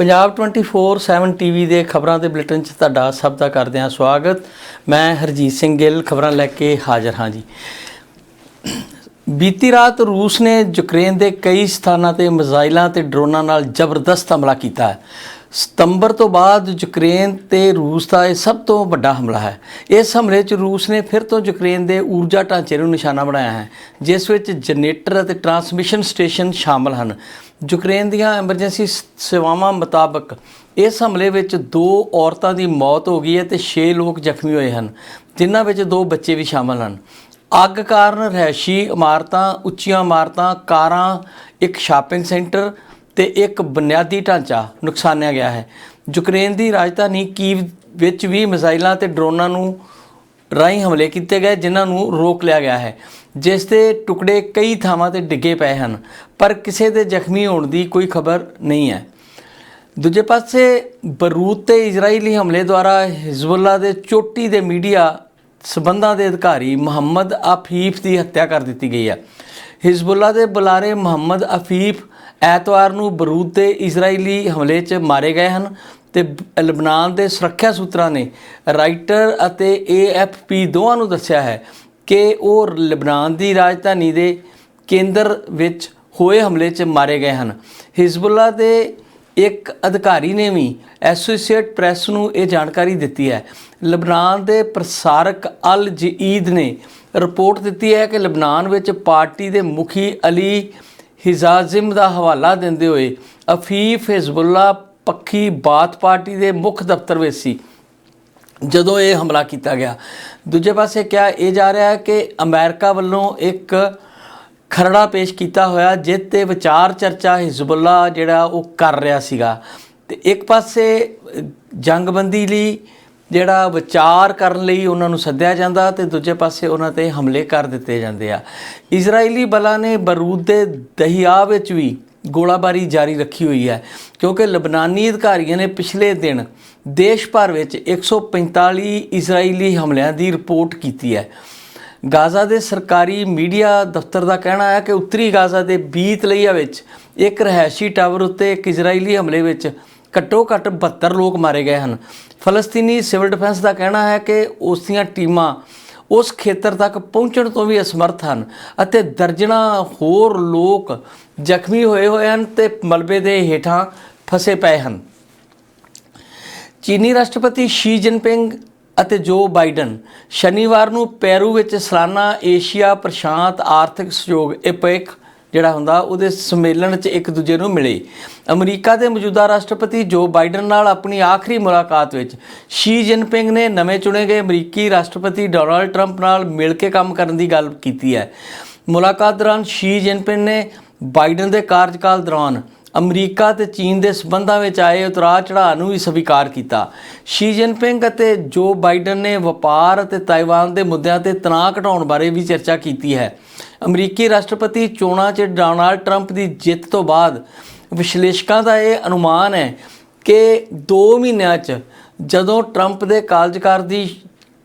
Punjab 24/7 TV ਦੇ ਖਬਰਾਂ ਦੇ ਬੁਲੇਟਿਨ 'ਚ ਤੁਹਾਡਾ ਸਭ ਦਾ ਕਰਦੇ ਹਾਂ ਸਵਾਗਤ। ਮੈਂ ਹਰਜੀਤ ਸਿੰਘ ਗਿੱਲ, ਖਬਰਾਂ ਲੈ ਕੇ ਹਾਜ਼ਰ ਹਾਂ ਜੀ। ਬੀਤੀ ਰਾਤ ਰੂਸ ਨੇ ਯੂਕਰੇਨ ਦੇ ਕਈ ਸਥਾਨਾਂ ਤੇ ਮਿਜ਼ਾਈਲਾਂ ਤੇ ਡਰੋਨਾਂ ਨਾਲ ਜ਼ਬਰਦਸਤ ਹਮਲਾ ਕੀਤਾ ਹੈ। ਸਤੰਬਰ ਤੋਂ ਬਾਅਦ ਯੂਕਰੇਨ ਤੇ ਰੂਸ ਦਾ ਇਹ ਸਭ ਤੋਂ ਵੱਡਾ ਹਮਲਾ ਹੈ। ਇਸ ਹਮਲੇ 'ਚ ਰੂਸ ਨੇ ਫਿਰ ਤੋਂ ਯੂਕਰੇਨ ਦੇ ਊਰਜਾ ਢਾਂਚੇ ਨੂੰ ਨਿਸ਼ਾਨਾ ਬਣਾਇਆ ਹੈ, ਜਿਸ ਵਿੱਚ ਜਨਰੇਟਰ ਅਤੇ ਟਰਾਂਸਮਿਸ਼ਨ ਸਟੇਸ਼ਨ ਸ਼ਾਮਲ ਹਨ। ਯੂਕਰੇਨ ਦੀਆਂ ਐਮਰਜੈਂਸੀ ਸੇਵਾਵਾਂ ਮੁਤਾਬਕ ਇਸ ਹਮਲੇ ਵਿੱਚ ਦੋ ਔਰਤਾਂ ਦੀ ਮੌਤ ਹੋ ਗਈ ਹੈ ਤੇ 6 ਲੋਕ ਜ਼ਖਮੀ ਹੋਏ ਹਨ, ਜਿਨ੍ਹਾਂ ਵਿੱਚ ਦੋ ਬੱਚੇ ਵੀ ਸ਼ਾਮਲ ਹਨ। ਅੱਗ ਕਾਰਨ ਰਹਿਸ਼ੀ ਇਮਾਰਤਾਂ, ਉੱਚੀਆਂ ਇਮਾਰਤਾਂ, ਕਾਰਾਂ, ਇੱਕ ਸ਼ਾਪਿੰਗ ਸੈਂਟਰ ਤੇ ਇੱਕ ਬੁਨਿਆਦੀ ਢਾਂਚਾ ਨੁਕਸਾਨਿਆ ਗਿਆ ਹੈ। ਯੂਕਰੇਨ ਦੀ ਰਾਜਧਾਨੀ ਕੀਵ ਵਿੱਚ ਵੀ ਮਿਜ਼ਾਈਲਾਂ ਤੇ ਡਰੋਨਾਂ ਨੂੰ ਰਾਹੀਂ ਹਮਲੇ ਕੀਤੇ ਗਏ, ਜਿਨ੍ਹਾਂ ਨੂੰ ਰੋਕ ਲਿਆ ਗਿਆ ਹੈ। ਜਿਸ ਦੇ ਟੁਕੜੇ ਕਈ ਥਾਵਾਂ ਤੇ ਡਿੱਗੇ ਪਏ ਹਨ, ਪਰ ਕਿਸੇ ਦੇ ਜ਼ਖਮੀ ਹੋਣ ਦੀ ਕੋਈ ਖਬਰ ਨਹੀਂ ਹੈ। ਦੂਜੇ ਪਾਸੇ, ਬਰੂਤ ਤੇ ਇਜ਼ਰਾਈਲੀ ਹਮਲੇ ਦੁਆਰਾ ਹਿਜ਼ਬੁੱਲਾ ਦੇ ਚੋਟੀ ਦੇ ਮੀਡੀਆ ਸਬੰਧਾਂ ਦੇ ਅਧਿਕਾਰੀ ਮੁਹੰਮਦ ਆਫੀਫ ਦੀ ਹੱਤਿਆ ਕਰ ਦਿੱਤੀ ਗਈ ਹੈ। ਹਿਜ਼ਬੁੱਲਾ ਦੇ ਬੁਲਾਰੇ ਮੁਹੰਮਦ ਆਫੀਫ ਐਤਵਾਰ ਨੂੰ ਬਰੂਤ ਦੇ ਇਜ਼ਰਾਈਲੀ ਹਮਲੇ 'ਚ ਮਾਰੇ ਗਏ ਹਨ। ਤੇ ਬ- ਲਬਨਾਨ ਦੇ ਸੁਰੱਖਿਆ ਸੂਤਰਾਂ ਨੇ ਰਾਈਟਰ ਅਤੇ ਏਐਫਪੀ ਦੋਵਾਂ ਨੂੰ ਦੱਸਿਆ ਹੈ ਕਿ ਉਹ ਲਬਨਾਨ ਦੀ ਰਾਜਧਾਨੀ ਦੇ ਕੇਂਦਰ ਵਿੱਚ ਹੋਏ ਹਮਲੇ 'ਚ ਮਾਰੇ ਗਏ ਹਨ। ਹਿਜ਼ਬੁੱਲਾ ਦੇ ਇੱਕ ਅਧਿਕਾਰੀ ਨੇ ਵੀ ਐਸੋਸੀਏਟ ਪ੍ਰੈਸ ਨੂੰ ਇਹ ਜਾਣਕਾਰੀ ਦਿੱਤੀ ਹੈ। ਲਬਨਾਨ ਦੇ ਪ੍ਰਸਾਰਕ ਅਲ ਜਈਦ ਨੇ ਰਿਪੋਰਟ ਦਿੱਤੀ ਹੈ ਕਿ ਲਬਨਾਨ ਵਿੱਚ ਪਾਰਟੀ ਦੇ ਮੁਖੀ ਅਲੀ ਹਿਜ਼ਾਜ਼ਿਮ ਦਾ ਹਵਾਲਾ ਦਿੰਦੇ ਹੋਏ ਅਫੀਫ ਹਿਜ਼ਬੁੱਲਾ ਪੱਖੀ ਬਾਤ ਪਾਰਟੀ ਦੇ ਮੁੱਖ ਦਫ਼ਤਰ ਵਿੱਚ ਸੀ, ਜਦੋਂ ਇਹ ਹਮਲਾ ਕੀਤਾ ਗਿਆ। ਦੂਜੇ ਪਾਸੇ ਕਿਹਾ ਇਹ ਜਾ ਰਿਹਾ ਹੈ ਕਿ ਅਮਰੀਕਾ ਵੱਲੋਂ ਇੱਕ ਖਰੜਾ ਪੇਸ਼ ਕੀਤਾ ਹੋਇਆ, ਜਿਸ ਤੇ ਵਿਚਾਰ ਚਰਚਾ ਹਿਜ਼ਬੁੱਲਾ ਜਿਹੜਾ ਉਹ ਕਰ ਰਿਹਾ ਸੀਗਾ। ਤੇ ਇੱਕ ਪਾਸੇ ਜੰਗਬੰਦੀ ਲਈ ਜਿਹੜਾ ਵਿਚਾਰ ਕਰਨ ਲਈ ਉਹਨਾਂ ਨੂੰ ਸੱਦਿਆ ਜਾਂਦਾ ਤੇ ਦੂਜੇ ਪਾਸੇ ਉਹਨਾਂ ਤੇ ਹਮਲੇ ਕਰ ਦਿੱਤੇ ਜਾਂਦੇ ਆ। ਇਜ਼ਰਾਈਲੀ ਬਲਾਂ ਨੇ ਬਾਰੂਦ ਦੇ ਦਹੀਆ ਵਿੱਚ ਵੀ ਗੋਲਾਬਾਰੀ ਜਾਰੀ ਰੱਖੀ ਹੋਈ ਹੈ, ਕਿਉਂਕਿ ਲਬਨਾਨੀ ਅਧਿਕਾਰੀਆਂ ਨੇ ਪਿਛਲੇ ਦਿਨ ਦੇਸ਼ ਭਰ ਵਿੱਚ 145 ਇਜ਼ਰਾਈਲੀ ਹਮਲਿਆਂ ਦੀ ਰਿਪੋਰਟ ਕੀਤੀ ਹੈ। ਗਾਜ਼ਾ ਦੇ ਸਰਕਾਰੀ ਮੀਡੀਆ ਦਫ਼ਤਰ ਦਾ ਕਹਿਣਾ ਹੈ ਕਿ ਉੱਤਰੀ ਗਾਜ਼ਾ ਦੇ ਬੀਤਲਈਆ ਵਿੱਚ ਇੱਕ ਰਹਿਸ਼ੀ ਟਾਵਰ ਉੱਤੇ ਇੱਕ ਇਜ਼ਰਾਈਲੀ ਹਮਲੇ ਵਿੱਚ ਘੱਟੋ-ਘੱਟ 72 ਲੋਕ ਮਾਰੇ ਗਏ ਹਨ। ਫਲਸਤੀਨੀ ਸਿਵਲ ਡਿਫੈਂਸ ਦਾ ਕਹਿਣਾ ਹੈ ਕਿ ਉਸ ਦੀਆਂ ਟੀਮਾਂ ਉਸ ਖੇਤਰ ਤੱਕ ਪਹੁੰਚਣ ਤੋਂ ਵੀ ਅਸਮਰਥ ਹਨ ਅਤੇ ਦਰਜਨਾਂ ਹੋਰ ਲੋਕ ਜ਼ਖਮੀ ਹੋਏ ਹੋਏ ਹਨ ਤੇ ਮਲਬੇ ਦੇ ਹੇਠਾਂ ਫਸੇ ਪਏ ਹਨ। ਚੀਨੀ ਰਾਸ਼ਟਰਪਤੀ ਸ਼ੀ ਜਿਨਪਿੰਗ ਅਤੇ ਜੋ ਬਾਈਡਨ ਸ਼ਨੀਵਾਰ ਨੂੰ ਪੈਰੂ ਵਿੱਚ ਸਾਲਾਨਾ ਏਸ਼ੀਆ ਪ੍ਰਸ਼ਾਂਤ ਆਰਥਿਕ ਸਹਿਯੋਗ ਏਪੈਕ ਜਿਹੜਾ ਹੁੰਦਾ, ਉਹਦੇ ਸੰਮੇਲਨ 'ਚ ਇੱਕ ਦੂਜੇ ਨੂੰ ਮਿਲੇ। ਅਮਰੀਕਾ ਦੇ ਮੌਜੂਦਾ ਰਾਸ਼ਟਰਪਤੀ ਜੋ ਬਾਈਡਨ ਨਾਲ ਆਪਣੀ ਆਖਰੀ ਮੁਲਾਕਾਤ ਵਿੱਚ ਸ਼ੀ ਜਿਨਪਿੰਗ ਨੇ ਨਵੇਂ ਚੁਣੇ ਗਏ ਅਮਰੀਕੀ ਰਾਸ਼ਟਰਪਤੀ ਡੋਨਾਲਡ ਟਰੰਪ ਨਾਲ ਮਿਲ ਕੇ ਕੰਮ ਕਰਨ ਦੀ ਗੱਲ ਕੀਤੀ ਹੈ। ਮੁਲਾਕਾਤ ਦੌਰਾਨ ਸ਼ੀ ਜਿਨਪਿੰਗ ਨੇ ਬਾਈਡਨ ਦੇ ਕਾਰਜਕਾਲ ਦੌਰਾਨ ਅਮਰੀਕਾ ਤੇ ਚੀਨ ਦੇ ਸਬੰਧਾਂ ਵਿੱਚ ਆਏ ਉਤਰਾਅ ਚੜਾਅ ਨੂੰ ਵੀ ਸਵੀਕਾਰ ਕੀਤਾ। ਸ਼ੀ ਜਿਨਪਿੰਗ ਅਤੇ ਜੋ ਬਾਈਡਨ ਨੇ ਵਪਾਰ ਅਤੇ ਤਾਈਵਾਨ ਦੇ ਮੁੱਦਿਆਂ ਤੇ ਤਣਾਅ ਘਟਾਉਣ ਬਾਰੇ ਵੀ ਚਰਚਾ ਕੀਤੀ ਹੈ। ਅਮਰੀਕੀ ਰਾਸ਼ਟਰਪਤੀ ਚੋਣਾਂ 'ਚ ਡੋਨਾਲਡ ਟਰੰਪ ਦੀ ਜਿੱਤ ਤੋਂ ਬਾਅਦ ਵਿਸ਼ਲੇਸ਼ਕਾਂ ਦਾ ਇਹ ਅਨੁਮਾਨ ਹੈ ਕਿ 2 ਮਹੀਨਿਆਂ 'ਚ ਜਦੋਂ ਟਰੰਪ ਦੇ ਕਾਰਜਕਾਲ ਦੀ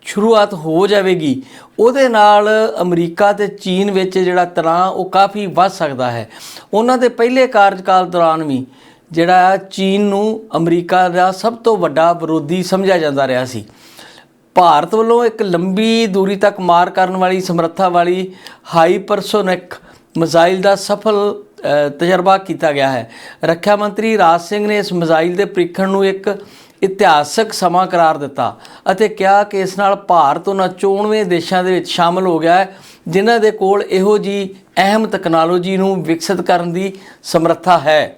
ਸ਼ੁਰੂਆਤ ਹੋ ਜਾਵੇਗੀ। ਉਹਦੇ ਨਾਲ ਅਮਰੀਕਾ ਤੇ ਚੀਨ ਵਿੱਚ ਜਿਹੜਾ ਤਣਾਅ, ਉਹ ਕਾਫੀ ਵੱਧ ਸਕਦਾ ਹੈ। ਉਹਨਾਂ ਦੇ ਪਹਿਲੇ ਕਾਰਜਕਾਲ ਦੌਰਾਨ ਵੀ ਜਿਹੜਾ ਚੀਨ ਨੂੰ ਅਮਰੀਕਾ ਦਾ ਸਭ ਤੋਂ ਵੱਡਾ ਵਿਰੋਧੀ ਸਮਝਿਆ ਜਾਂਦਾ ਰਿਹਾ ਸੀ। ਭਾਰਤ ਵੱਲੋਂ ਇੱਕ ਲੰਬੀ ਦੂਰੀ ਤੱਕ ਮਾਰ ਕਰਨ ਵਾਲੀ, ਸਮਰੱਥਾ ਵਾਲੀ ਹਾਈਪਰਸੋਨਿਕ ਮਿਜ਼ਾਈਲ ਦਾ ਸਫਲ ਤਜਰਬਾ ਕੀਤਾ ਗਿਆ ਹੈ। ਰੱਖਿਆ ਮੰਤਰੀ ਰਾਜ ਸਿੰਘ ਨੇ ਇਸ ਮਿਜ਼ਾਈਲ ਦੇ ਪ੍ਰੀਖਣ ਨੂੰ ਇੱਕ ਇਤਿਹਾਸਕ ਸਮਾਂ ਕਰਾਰ ਦਿੱਤਾ ਅਤੇ ਕਿਹਾ ਕਿ ਇਸ ਨਾਲ ਭਾਰਤ ਉਹਨਾਂ 94 ਦੇਸ਼ਾਂ ਦੇ ਵਿੱਚ ਸ਼ਾਮਲ ਹੋ ਗਿਆ ਹੈ, ਜਿਨ੍ਹਾਂ ਦੇ ਕੋਲ ਇਹੋ ਜੀ ਅਹਿਮ ਤਕਨਾਲੋਜੀ ਨੂੰ ਵਿਕਸਿਤ ਕਰਨ ਦੀ ਸਮਰੱਥਾ ਹੈ।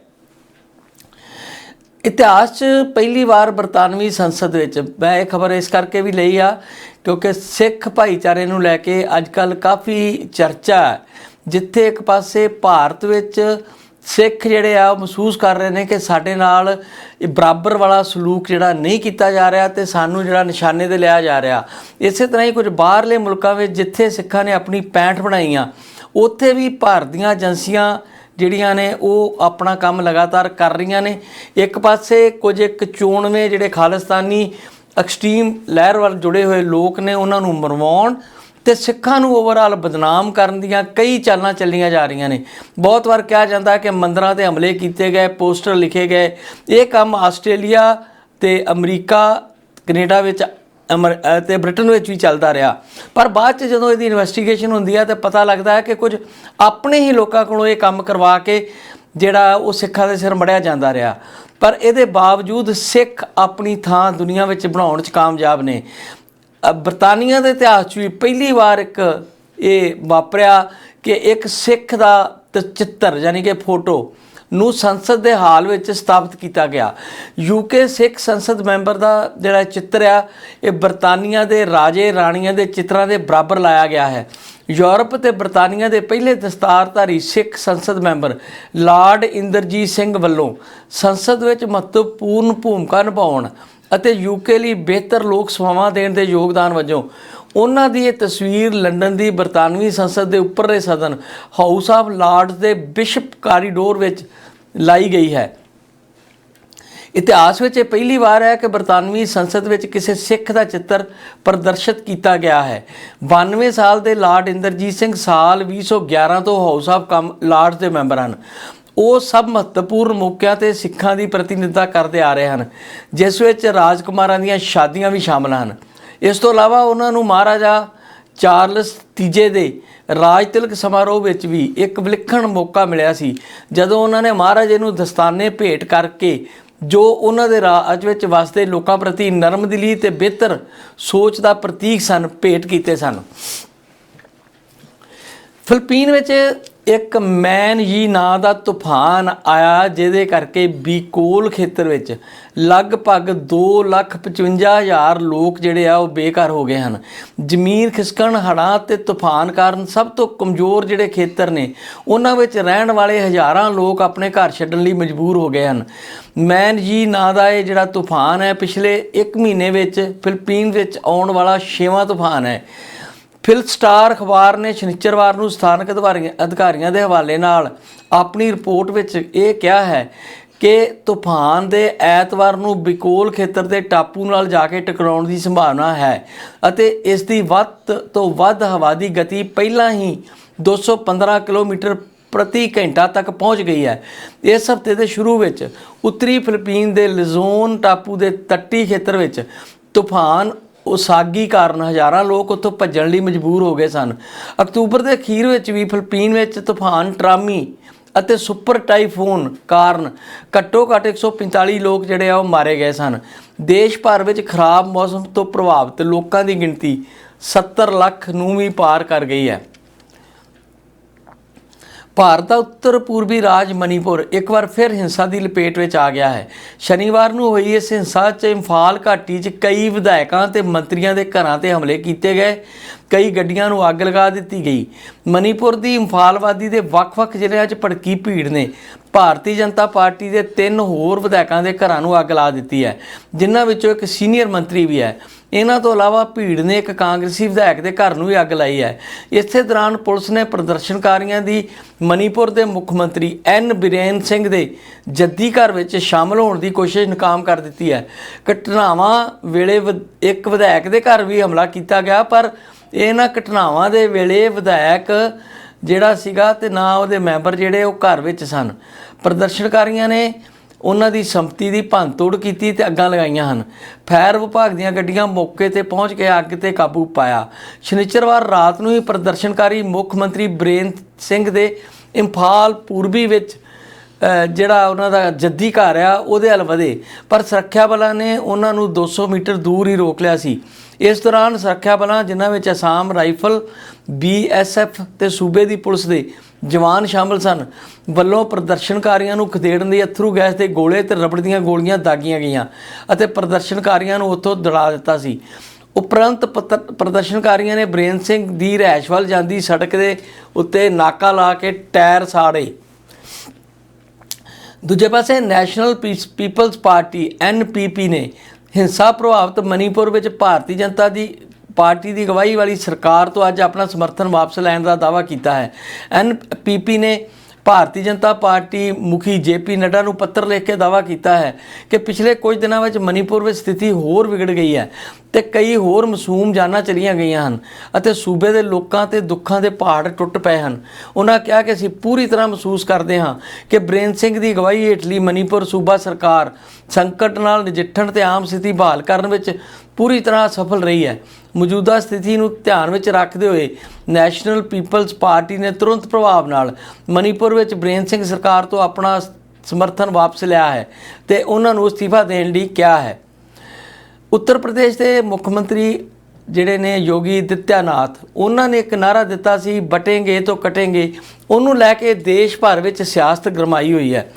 ਇਤਿਹਾਸ 'ਚ ਪਹਿਲੀ ਵਾਰ ਬਰਤਾਨਵੀ ਸੰਸਦ ਵਿੱਚ ਮੈਂ ਇਹ ਖਬਰ ਇਸ ਕਰਕੇ ਵੀ ਲਈ ਆ ਕਿਉਂਕਿ ਸਿੱਖ ਭਾਈਚਾਰੇ ਨੂੰ ਲੈ ਕੇ ਅੱਜ ਅੱਜਕੱਲ ਕਾਫੀ ਚਰਚਾ ਹੈ, ਜਿੱਥੇ ਇੱਕ ਪਾਸੇ ਭਾਰਤ ਵਿੱਚ ਸਿੱਖ ਜਿਹੜੇ ਆ ਉਹ ਮਹਿਸੂਸ ਕਰ ਰਹੇ ਨੇ ਕਿ ਸਾਡੇ ਨਾਲ ਇਹ ਬਰਾਬਰ ਵਾਲਾ ਸਲੂਕ ਜਿਹੜਾ ਨਹੀਂ ਕੀਤਾ ਜਾ ਰਿਹਾ ਤੇ ਸਾਨੂੰ ਜਿਹੜਾ ਨਿਸ਼ਾਨੇ ਤੇ ਲਿਆ ਜਾ ਰਿਹਾ। ਇਸੇ ਤਰ੍ਹਾਂ ਹੀ ਕੁਝ ਬਾਹਰਲੇ ਮੁਲਕਾਂ ਵਿੱਚ ਜਿੱਥੇ ਸਿੱਖਾਂ ਨੇ ਆਪਣੀ ਪੈਂਠ ਬਣਾਈਆਂ, ਉੱਥੇ ਵੀ ਭਾਰਤ ਦੀਆਂ ਏਜੰਸੀਆਂ ਜਿਹੜੀਆਂ ਨੇ ਉਹ ਆਪਣਾ ਕੰਮ ਲਗਾਤਾਰ ਕਰ ਰਹੀਆਂ ਨੇ। ਇੱਕ ਪਾਸੇ ਕੁਝ ਇੱਕ ਚੋਣਵੇਂ ਜਿਹੜੇ ਖਾਲਿਸਤਾਨੀ ਐਕਸਟ੍ਰੀਮ ਲਹਿਰ ਵੱਲ ਜੁੜੇ ਹੋਏ ਲੋਕ ਨੇ, ਉਹਨਾਂ ਨੂੰ ਮਰਵਾਉਣ ਤੇ ਸਿੱਖਾਂ ਨੂੰ ਓਵਰਆਲ ਬਦਨਾਮ ਕਰਨ ਦੀਆਂ ਕਈ ਚਾਲਾਂ ਚੱਲੀਆਂ ਜਾ ਰਹੀਆਂ ਨੇ। ਬਹੁਤ ਵਾਰ ਕਿਹਾ ਜਾਂਦਾ ਕਿ ਮੰਦਰਾਂ ਤੇ ਹਮਲੇ ਕੀਤੇ ਗਏ ਪੋਸਟਰ ਲਿਖੇ ਗਏ। ਇਹ ਕੰਮ ਆਸਟ੍ਰੇਲੀਆ ਤੇ ਅਮਰੀਕਾ ਕੈਨੇਡਾ ਵਿੱਚ ਅਮਰ ਅ, ਤੇ ਬ੍ਰਿਟਨ ਵਿੱਚ ਵੀ ਚੱਲਦਾ ਰਿਹਾ। ਪਰ ਬਾਅਦ ਚ ਜਦੋਂ ਇਹਦੀ ਇਨਵੈਸਟੀਗੇਸ਼ਨ ਹੁੰਦੀ ਹੈ ਤੇ ਪਤਾ ਲੱਗਦਾ ਹੈ ਕਿ ਕੁਝ ਆਪਣੇ ਹੀ ਲੋਕਾਂ ਕੋਲੋਂ ਇਹ ਕੰਮ ਕਰਵਾ ਕੇ ਜਿਹੜਾ ਉਹ ਸਿੱਖਾਂ ਦੇ ਸਿਰ ਮੜਿਆ ਜਾਂਦਾ ਰਿਹਾ। ਪਰ ਇਹਦੇ ਬਾਵਜੂਦ ਸਿੱਖ ਆਪਣੀ ਥਾਂ ਦੁਨੀਆ ਵਿੱਚ ਬਣਾਉਣ 'ਚ ਕਾਮਯਾਬ ਨੇ। ਬਰਤਾਨੀਆ ਦੇ ਇਤਿਹਾਸ 'ਚ ਵੀ ਪਹਿਲੀ ਵਾਰ ਇੱਕ ਇਹ ਵਾਪਰਿਆ ਕਿ ਇੱਕ ਸਿੱਖ ਦਾ ਚਿੱਤਰ, ਯਾਨੀ ਕਿ ਫੋਟੋ ਨੂੰ ਸੰਸਦ ਦੇ ਹਾਲ ਵਿੱਚ ਸਥਾਪਿਤ ਕੀਤਾ ਗਿਆ। ਯੂਕੇ ਸਿੱਖ ਸੰਸਦ ਮੈਂਬਰ ਦਾ ਜਿਹੜਾ ਚਿੱਤਰ ਆ, ਇਹ ਬਰਤਾਨੀਆ ਦੇ ਰਾਜੇ ਰਾਣੀਆਂ ਦੇ ਚਿੱਤਰਾਂ ਦੇ ਬਰਾਬਰ ਲਾਇਆ ਗਿਆ ਹੈ। ਯੂਰਪ ਤੇ ਬਰਤਾਨੀਆ ਦੇ ਪਹਿਲੇ ਦਸਤਾਰਧਾਰੀ ਸਿੱਖ ਸੰਸਦ ਮੈਂਬਰ ਲਾਰਡ ਇੰਦਰਜੀਤ ਸਿੰਘ ਵੱਲੋਂ ਸੰਸਦ ਵਿੱਚ ਮਹੱਤਵਪੂਰਨ ਭੂਮਿਕਾ ਨਿਭਾਉਣ ਅਤੇ ਯੂਕੇ ਲਈ ਬਿਹਤਰ ਲੋਕ ਸੇਵਾਵਾਂ ਦੇਣ ਦੇ ਯੋਗਦਾਨ ਵਜੋਂ ਉਹਨਾਂ ਦੀ ਇਹ ਤਸਵੀਰ ਲੰਡਨ ਦੀ ਬਰਤਾਨਵੀ ਸੰਸਦ ਦੇ ਉੱਪਰਲੇ ਸਦਨ ਹਾਊਸ ਆਫ ਲਾਰਡਸ ਦੇ ਬਿਸ਼ਪ ਕਾਰੀਡੋਰ ਵਿੱਚ ਲਾਈ ਗਈ ਹੈ। ਇਤਿਹਾਸ ਵਿੱਚ ਇਹ ਪਹਿਲੀ ਵਾਰ ਹੈ ਕਿ ਬਰਤਾਨਵੀ ਸੰਸਦ ਵਿੱਚ ਕਿਸੇ ਸਿੱਖ ਦਾ ਚਿੱਤਰ ਪ੍ਰਦਰਸ਼ਿਤ ਕੀਤਾ ਗਿਆ ਹੈ। 92 ਸਾਲ ਦੇ ਲਾਰਡ ਇੰਦਰਜੀਤ ਸਿੰਘ ਸਾਲ 2011 ਤੋਂ ਹਾਊਸ ਆਫ ਕਮ, ਲਾਰਡਸ ਦੇ ਮੈਂਬਰ ਹਨ। ਉਹ ਸਭ ਮਹੱਤਵਪੂਰਨ ਮੌਕਿਆਂ ਤੇ ਸਿੱਖਾਂ ਦੀ ਪ੍ਰਤੀਨਿਧਤਾ ਕਰਦੇ ਆ ਰਹੇ ਹਨ, ਜਿਸ ਵਿੱਚ ਰਾਜਕੁਮਾਰਾਂ ਦੀਆਂ ਸ਼ਾਦੀਆਂ ਵੀ ਸ਼ਾਮਲ ਹਨ। ਇਸ ਤੋਂ ਇਲਾਵਾ ਉਹਨਾਂ ਨੂੰ ਮਹਾਰਾਜਾ ਚਾਰਲਸ ਤੀਜੇ ਦੇ ਰਾਜ ਤਿਲਕ ਸਮਾਰੋਹ ਵਿੱਚ ਵੀ ਇੱਕ ਵਿਲੱਖਣ ਮੌਕਾ ਮਿਲਿਆ ਸੀ, ਜਦੋਂ ਉਹਨਾਂ ਨੇ ਮਹਾਰਾਜੇ ਨੂੰ ਦਸਤਾਨੇ ਭੇਟ ਕਰਕੇ, ਜੋ ਉਹਨਾਂ ਦੇ ਰਾਜ ਵਿੱਚ ਵਸਦੇ ਲੋਕਾਂ ਪ੍ਰਤੀ ਨਰਮਦਿਲੀ ਤੇ ਬਿਹਤਰ ਸੋਚ ਦਾ ਪ੍ਰਤੀਕ ਸਨ, ਭੇਟ ਕੀਤੇ ਸਨ। ਫਿਲਪੀਨ ਵਿੱਚ ਇੱਕ ਮੈਨ ਜੀ ਨਾਂ ਦਾ ਤੂਫਾਨ ਆਇਆ ਜਿਹਦੇ ਕਰਕੇ ਬੀਕੋਲ ਖੇਤਰ ਵਿੱਚ ਲਗਭਗ 255000 ਲੋਕ ਜਿਹੜੇ ਆ ਉਹ ਬੇਘਰ ਹੋ ਗਏ ਹਨ। ਜ਼ਮੀਨ ਖਿਸਕਣ, ਹੜ੍ਹਾਂ ਤੇ ਤੂਫਾਨ ਕਾਰਨ ਸਭ ਤੋਂ ਕਮਜ਼ੋਰ ਜਿਹੜੇ ਖੇਤਰ ਨੇ, ਉਹਨਾਂ ਵਿੱਚ ਰਹਿਣ ਵਾਲੇ ਹਜ਼ਾਰਾਂ ਲੋਕ ਆਪਣੇ ਘਰ ਛੱਡਣ ਲਈ ਮਜਬੂਰ ਹੋ ਗਏ ਹਨ। ਮੈਨ ਜੀ ਨਾਂ ਦਾ ਇਹ ਜਿਹੜਾ ਤੂਫਾਨ ਹੈ, ਪਿਛਲੇ 1 ਮਹੀਨੇ ਵਿੱਚ ਫਿਲੀਪੀਨ ਵਿੱਚ ਆਉਣ ਵਾਲਾ ਛੇਵਾਂ ਤੂਫਾਨ ਹੈ। ਫਿਲਸਟਾਰ ਅਖਬਾਰ ਨੇ ਸ਼ਨੀਚਰਵਾਰ ਨੂੰ ਸਥਾਨਕ ਅਧਿਕਾਰੀਆਂ ਅਧਿਕਾਰੀਆਂ ਦੇ ਹਵਾਲੇ ਨਾਲ ਆਪਣੀ ਰਿਪੋਰਟ ਵਿੱਚ ਇਹ ਕਿਹਾ ਹੈ ਕਿ ਤੂਫਾਨ ਦੇ ਐਤਵਾਰ ਨੂੰ ਬਿਕੋਲ ਖੇਤਰ ਦੇ ਟਾਪੂ ਨਾਲ ਜਾ ਕੇ ਟਕਰਾਉਣ ਦੀ ਸੰਭਾਵਨਾ ਹੈ ਅਤੇ ਇਸ ਦੀ ਵੱਧ ਤੋਂ ਵੱਧ ਹਵਾ ਦੀ ਗਤੀ ਪਹਿਲਾਂ ਹੀ 215 ਕਿਲੋਮੀਟਰ ਪ੍ਰਤੀ ਘੰਟਾ ਤੱਕ ਪਹੁੰਚ ਗਈ ਹੈ। ਇਸ ਹਫ਼ਤੇ ਦੇ ਸ਼ੁਰੂ ਵਿੱਚ ਉੱਤਰੀ ਫਿਲੀਪੀਨ ਦੇ ਲਿਜ਼ੋਨ ਟਾਪੂ ਦੇ ਤੱਟੀ ਖੇਤਰ ਵਿੱਚ ਤੂਫਾਨ ਉਸਾਗੀ ਕਾਰਨ ਹਜ਼ਾਰਾਂ ਲੋਕ ਉੱਥੋਂ ਭੱਜਣ ਲਈ ਮਜਬੂਰ ਹੋ ਗਏ ਸਨ। ਅਕਤੂਬਰ ਦੇ ਅਖੀਰ ਵਿੱਚ ਵੀ ਫਿਲੀਪੀਨ ਵਿੱਚ ਤੂਫਾਨ, ਟਰਾਮੀ ਅਤੇ ਸੁਪਰ ਟਾਈਫੂਨ ਕਾਰਨ ਘੱਟੋ ਘੱਟ 145 ਲੋਕ ਜਿਹੜੇ ਆ ਉਹ ਮਾਰੇ ਗਏ ਸਨ। ਦੇਸ਼ ਭਰ ਵਿੱਚ ਖਰਾਬ ਮੌਸਮ ਤੋਂ ਪ੍ਰਭਾਵਿਤ ਲੋਕਾਂ ਦੀ ਗਿਣਤੀ 70 ਲੱਖ ਨੂੰ ਵੀ ਪਾਰ ਕਰ ਗਈ ਹੈ। ਭਾਰਤ ਦਾ ਉੱਤਰ ਪੂਰਬੀ ਰਾਜ ਮਨੀਪੁਰ ਇੱਕ ਵਾਰ ਫਿਰ ਹਿੰਸਾ ਦੀ ਲਪੇਟ ਵਿੱਚ ਆ ਗਿਆ ਹੈ। ਸ਼ਨੀਵਾਰ ਨੂੰ ਹੋਈ ਇਸ ਹਿੰਸਾ 'ਚ ਇੰਫਾਲ ਘਾਟੀ 'ਚ ਕਈ ਵਿਧਾਇਕਾਂ ਤੇ ਮੰਤਰੀਆਂ ਦੇ ਘਰਾਂ ਤੇ ਹਮਲੇ ਕੀਤੇ ਗਏ। ਕਈ ਗੱਡੀਆਂ ਨੂੰ ਅੱਗ ਲਗਾ ਦਿੱਤੀ ਗਈ। ਮਨੀਪੁਰ ਦੀ ਇੰਫਾਲਵਾਦੀ ਦੇ ਵੱਖ-ਵੱਖ ਜ਼ਿਲ੍ਹਿਆਂ 'ਚ ਭੜਕੀ ਭੀੜ ਨੇ। ਭਾਰਤੀ ਜਨਤਾ ਪਾਰਟੀ ਦੇ ਤਿੰਨ ਹੋਰ ਵਿਧਾਇਕਾਂ ਦੇ ਘਰਾਂ ਨੂੰ ਅੱਗ ਲਾ ਦਿੱਤੀ ਹੈ, ਜਿਨ੍ਹਾਂ ਵਿੱਚੋਂ ਇੱਕ ਸੀਨੀਅਰ ਮੰਤਰੀ ਵੀ ਹੈ। ਇਹਨਾਂ ਤੋਂ ਇਲਾਵਾ ਭੀੜ ਨੇ ਇੱਕ ਕਾਂਗਰਸੀ ਵਿਧਾਇਕ ਦੇ ਘਰ ਨੂੰ ਵੀ ਅੱਗ ਲਾਈ ਹੈ। ਇਸੇ ਦੌਰਾਨ ਪੁਲਿਸ ਨੇ ਪ੍ਰਦਰਸ਼ਨਕਾਰੀਆਂ ਦੀ ਮਨੀਪੁਰ ਦੇ ਮੁੱਖ ਮੰਤਰੀ ਐਨ ਬਿਰੇਨ ਸਿੰਘ ਦੇ ਜੱਦੀ ਘਰ ਵਿੱਚ ਸ਼ਾਮਲ ਹੋਣ ਦੀ ਕੋਸ਼ਿਸ਼ ਨਾਕਾਮ ਕਰ ਦਿੱਤੀ ਹੈ। ਘਟਨਾਵਾਂ ਵੇਲੇ ਵਿ- ਇੱਕ ਵਿਧਾਇਕ ਦੇ ਘਰ ਵੀ ਹਮਲਾ ਕੀਤਾ ਗਿਆ, ਪਰ ਇਹਨਾਂ ਘਟਨਾਵਾਂ ਦੇ ਵੇਲੇ ਵਿਧਾਇਕ ਜਿਹੜਾ ਸੀਗਾ ਤੇ ਨਾ ਉਹਦੇ ਮੈਂਬਰ ਜਿਹੜੇ ਉਹ ਘਰ ਵਿੱਚ ਸਨ। ਪ੍ਰਦਰਸ਼ਨਕਾਰੀਆਂ ਨੇ ਉਹਨਾਂ ਦੀ ਸੰਪਤੀ ਦੀ ਭੰਨਤੋੜ ਕੀਤੀ ਤੇ ਅੱਗਾਂ ਲਗਾਈਆਂ ਹਨ। ਫਾਇਰ ਵਿਭਾਗ ਦੀਆਂ ਗੱਡੀਆਂ ਮੌਕੇ ਤੇ ਪਹੁੰਚ ਕੇ ਅੱਗ ਤੇ ਕਾਬੂ ਪਾਇਆ। ਸ਼ਨੀਚਰਵਾਰ ਰਾਤ ਨੂੰ ਹੀ ਪ੍ਰਦਰਸ਼ਨਕਾਰੀ ਮੁੱਖ ਮੰਤਰੀ ਬ੍ਰੇਨ ਸਿੰਘ ਦੇ ਇੰਫਾਲ ਪੂਰਬੀ ਵਿੱਚ ਜਿਹੜਾ ਉਹਨਾਂ ਦਾ ਜੱਦੀ ਘਰ ਆ, ਉਹਦੇ ਹਲ ਵਧੇ। ਪਰ ਸੁਰੱਖਿਆ ਬਲਾਂ ਨੇ ਉਹਨਾਂ ਨੂੰ 200 ਮੀਟਰ ਦੂਰ ਹੀ ਰੋਕ ਲਿਆ ਸੀ। ਇਸ ਦੌਰਾਨ ਸੁਰੱਖਿਆ ਬਲਾਂ, ਜਿਨ੍ਹਾਂ ਵਿੱਚ ਅਸਾਮ ਰਾਈਫਲ ਬੀਐਸਐਫ ਤੇ ਸੂਬੇ ਦੀ ਪੁਲਿਸ ਦੇ ਜਵਾਨ ਸ਼ਾਮਲ ਸਨ, ਵੱਲੋਂ ਪ੍ਰਦਰਸ਼ਨਕਾਰੀਆਂ ਨੂੰ ਖਦੇੜਨ ਲਈ ਅਥਰੂ ਗੈਸ ਦੇ ਗੋਲੇ ਤੇ ਰਬੜ ਦੀਆਂ ਗੋਲੀਆਂ ਦਾਗੀਆਂ ਗਈਆਂ ਅਤੇ ਪ੍ਰਦਰਸ਼ਨਕਾਰੀਆਂ ਨੂੰ ਉੱਥੋਂ ਦੜਾ ਦਿੱਤਾ ਸੀ। ਉਪਰੰਤ ਪਤ- ਪ੍ਰਦਰਸ਼ਨਕਾਰੀਆਂ ਨੇ ਬ੍ਰੇਨ ਸਿੰਘ ਦੀ ਰਿਹਾਇਸ਼ ਵੱਲ ਜਾਂਦੀ ਸੜਕ ਦੇ ਉੱਤੇ ਨਾਕਾ ਲਾ ਕੇ ਟਾਇਰ ਸਾੜੇ। ਦੂਜੇ ਪਾਸੇ national peace- people's party NPP ਨੇ ਹਿੰਸਾ ਪ੍ਰਭਾਵਿਤ ਮਨੀਪੁਰ ਵਿੱਚ ਭਾਰਤੀ ਜਨਤਾ ਦੀ ਪਾਰਟੀ ਦੀ ਅਗਵਾਈ ਵਾਲੀ ਸਰਕਾਰ ਤੋਂ ਅੱਜ ਆਪਣਾ ਸਮਰਥਨ ਵਾਪਸ ਲੈਣ ਦਾ ਦਾਅਵਾ ਕੀਤਾ ਹੈ। ਐਨਪੀਪੀ ਨੇ ਭਾਰਤੀ ਜਨਤਾ ਪਾਰਟੀ ਮੁਖੀ ਜੇਪੀ ਨੱਡਾ ਨੂੰ ਪੱਤਰ ਲਿਖ ਕੇ ਦਾਅਵਾ ਕੀਤਾ ਹੈ ਕਿ ਪਿਛਲੇ ਕੁਝ ਦਿਨਾਂ ਵਿੱਚ ਮਨੀਪੁਰ ਵਿੱਚ ਸਥਿਤੀ ਹੋਰ ਵਿਗੜ ਗਈ ਹੈ ਤੇ ਕਈ ਹੋਰ ਮਾਸੂਮ ਜਾਨਾਂ ਚਲੀਆਂ ਗਈਆਂ ਹਨ ਅਤੇ ਸੂਬੇ ਦੇ ਲੋਕਾਂ ਤੇ ਦੁੱਖਾਂ ਦੇ ਪਹਾੜ ਟੁੱਟ ਪਏ ਹਨ। ਉਹਨਾਂ ਕਿਹਾ ਕਿ ਅਸੀਂ ਪੂਰੀ ਤਰ੍ਹਾਂ ਮਹਿਸੂਸ ਕਰਦੇ ਹਾਂ ਕਿ ਬ੍ਰੇਨ ਸਿੰਘ ਦੀ ਅਗਵਾਈ ਹੇਠਲੀ ਮਨੀਪੁਰ ਸੂਬਾ ਸਰਕਾਰ ਸੰਕਟ ਨਾਲ ਨਜਿੱਠਣ ਤੇ ਆਮ ਸਥਿਤੀ ਬਹਾਲ ਕਰਨ ਵਿੱਚ ਪੂਰੀ ਤਰ੍ਹਾਂ ਸਫਲ ਰਹੀ ਹੈ। ਮੌਜੂਦਾ ਸਥਿਤੀ ਨੂੰ ਧਿਆਨ ਵਿੱਚ ਰੱਖਦੇ ਹੋਏ ਨੈਸ਼ਨਲ ਪੀਪਲਸ ਪਾਰਟੀ ਨੇ ਤੁਰੰਤ ਪ੍ਰਭਾਵ ਨਾਲ ਮਨੀਪੁਰ ਵਿੱਚ ਬ੍ਰੇਨ ਸਿੰਘ ਸਰਕਾਰ ਤੋਂ ਆਪਣਾ ਸਮਰਥਨ ਵਾਪਸ ਲਿਆ ਹੈ ਤੇ ਉਹਨਾਂ ਨੂੰ ਅਸਤੀਫਾ ਦੇਣ ਲਈ ਕਿਹਾ ਹੈ। ਉੱਤਰ ਪ੍ਰਦੇਸ਼ ਦੇ ਮੁੱਖ ਮੰਤਰੀ ਜਿਹੜੇ ਨੇ ਯੋਗੀ ਦਿੱਤਿਆਨਾਥ ਉਹਨਾਂ ਨੇ ਇੱਕ ਨਾਰਾ ਦਿੱਤਾ ਸੀ ਬਟेंगे ਤੋਂ ਕਟेंगे ਉਹਨੂੰ ਲੈ ਕੇ ਦੇਸ਼ ਭਰ ਵਿੱਚ ਸਿਆਸਤ ਗਰਮਾਈ ਹੋਈ ਹੈ।